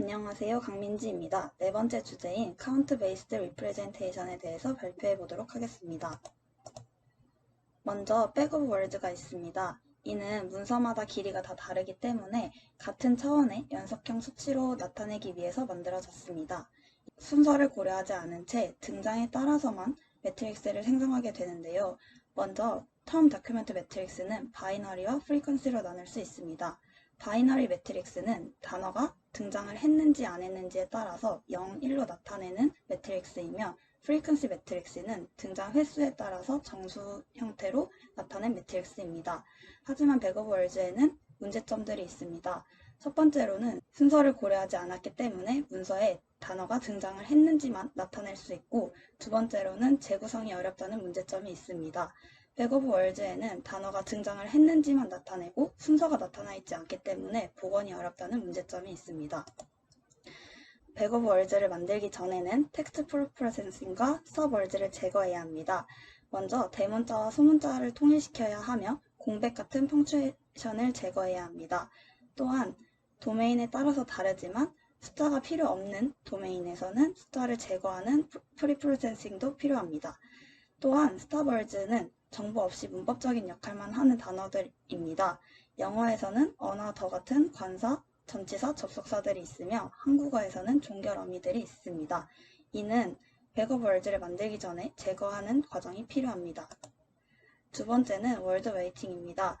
안녕하세요. 강민지입니다. 네 번째 주제인 카운트 베이스드 리프레젠테이션에 대해서 발표해 보도록 하겠습니다. 먼저 백오브 월드가 있습니다. 이는 문서마다 길이가 다 다르기 때문에 같은 차원의 연속형 수치로 나타내기 위해서 만들어졌습니다. 순서를 고려하지 않은 채 등장에 따라서만 매트릭스를 생성하게 되는데요. 먼저 텀 다큐멘트 매트릭스는 바이너리와 프리퀀시로 나눌 수 있습니다. 바이너리 매트릭스는 단어가 등장을 했는지 안 했는지에 따라서 0, 1로 나타내는 매트릭스이며 프리퀀시 매트릭스는 등장 횟수에 따라서 정수 형태로 나타낸 매트릭스입니다. 하지만 백오브 월즈에는 문제점들이 있습니다. 첫 번째로는 순서를 고려하지 않았기 때문에 문서에 단어가 등장을 했는지만 나타낼 수 있고 두 번째로는 재구성이 어렵다는 문제점이 있습니다. 백오브 월즈에는 단어가 등장을 했는지만 나타내고 순서가 나타나 있지 않기 때문에 복원이 어렵다는 문제점이 있습니다. 백오브 월즈를 만들기 전에는 텍스트 프로세싱과 서브 월즈를 제거해야 합니다. 먼저 대문자와 소문자를 통일시켜야 하며 공백 같은 펑츄에이션을 제거해야 합니다. 또한 도메인에 따라서 다르지만 숫자가 필요 없는 도메인에서는 숫자를 제거하는 프리프로세싱도 필요합니다. 또한 스타벌즈는 정보 없이 문법적인 역할만 하는 단어들입니다. 영어에서는 어나 더 같은 관사, 전치사, 접속사들이 있으며 한국어에서는 종결 어미들이 있습니다. 이는 백업 월즈를 만들기 전에 제거하는 과정이 필요합니다. 두 번째는 월드 웨이팅입니다.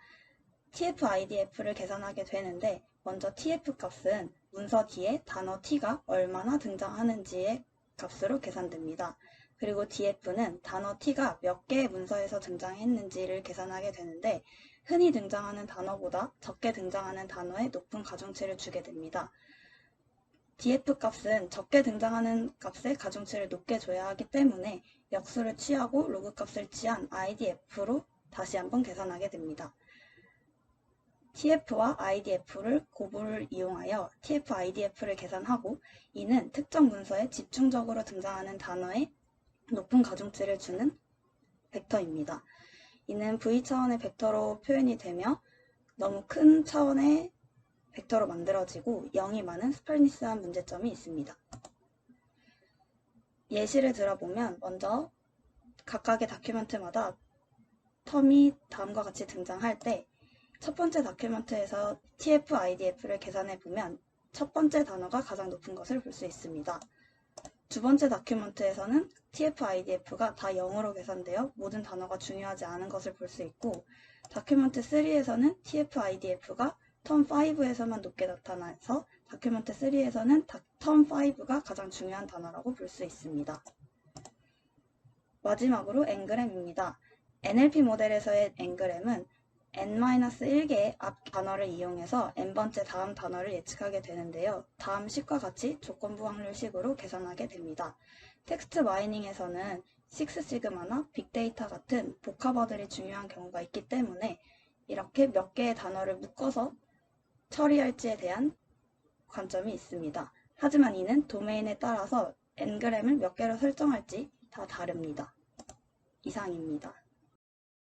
TF-IDF를 계산하게 되는데 먼저 TF 값은 문서 뒤에 단어 T가 얼마나 등장하는지의 값으로 계산됩니다. 그리고 df는 단어 t가 몇 개의 문서에서 등장했는지를 계산하게 되는데 흔히 등장하는 단어보다 적게 등장하는 단어에 높은 가중치를 주게 됩니다. df 값은 적게 등장하는 값에 가중치를 높게 줘야 하기 때문에 역수를 취하고 로그 값을 취한 idf로 다시 한번 계산하게 됩니다. Tf와 idf를 고부를 이용하여 tf idf를 계산하고 이는 특정 문서에 집중적으로 등장하는 단어의 높은 가중치를 주는 벡터입니다. 이는 V 차원의 벡터로 표현이 되며 너무 큰 차원의 벡터로 만들어지고 0이 많은 스펠니스한 문제점이 있습니다. 예시를 들어보면 먼저 각각의 다큐멘트마다 텀이 다음과 같이 등장할 때 첫 번째 다큐멘트에서 TF, IDF를 계산해 보면 첫 번째 단어가 가장 높은 것을 볼 수 있습니다. 두 번째 다큐멘트에서는 TF-IDF가 다 0으로 계산되어 모든 단어가 중요하지 않은 것을 볼 수 있고 다큐멘트 3에서는 TF-IDF가 텀 5에서만 높게 나타나서 다큐멘트 3에서는 텀 5가 가장 중요한 단어라고 볼 수 있습니다. 마지막으로 앵그램입니다. NLP 모델에서의 앵그램은 n-1개의 앞 단어를 이용해서 n번째 다음 단어를 예측하게 되는데요. 다음 식과 같이 조건부 확률식으로 계산하게 됩니다. 텍스트 마이닝에서는 6시그마나 빅데이터 같은 복합어들이 중요한 경우가 있기 때문에 이렇게 몇 개의 단어를 묶어서 처리할지에 대한 관점이 있습니다. 하지만 이는 도메인에 따라서 n그램을 몇 개로 설정할지 다 다릅니다. 이상입니다.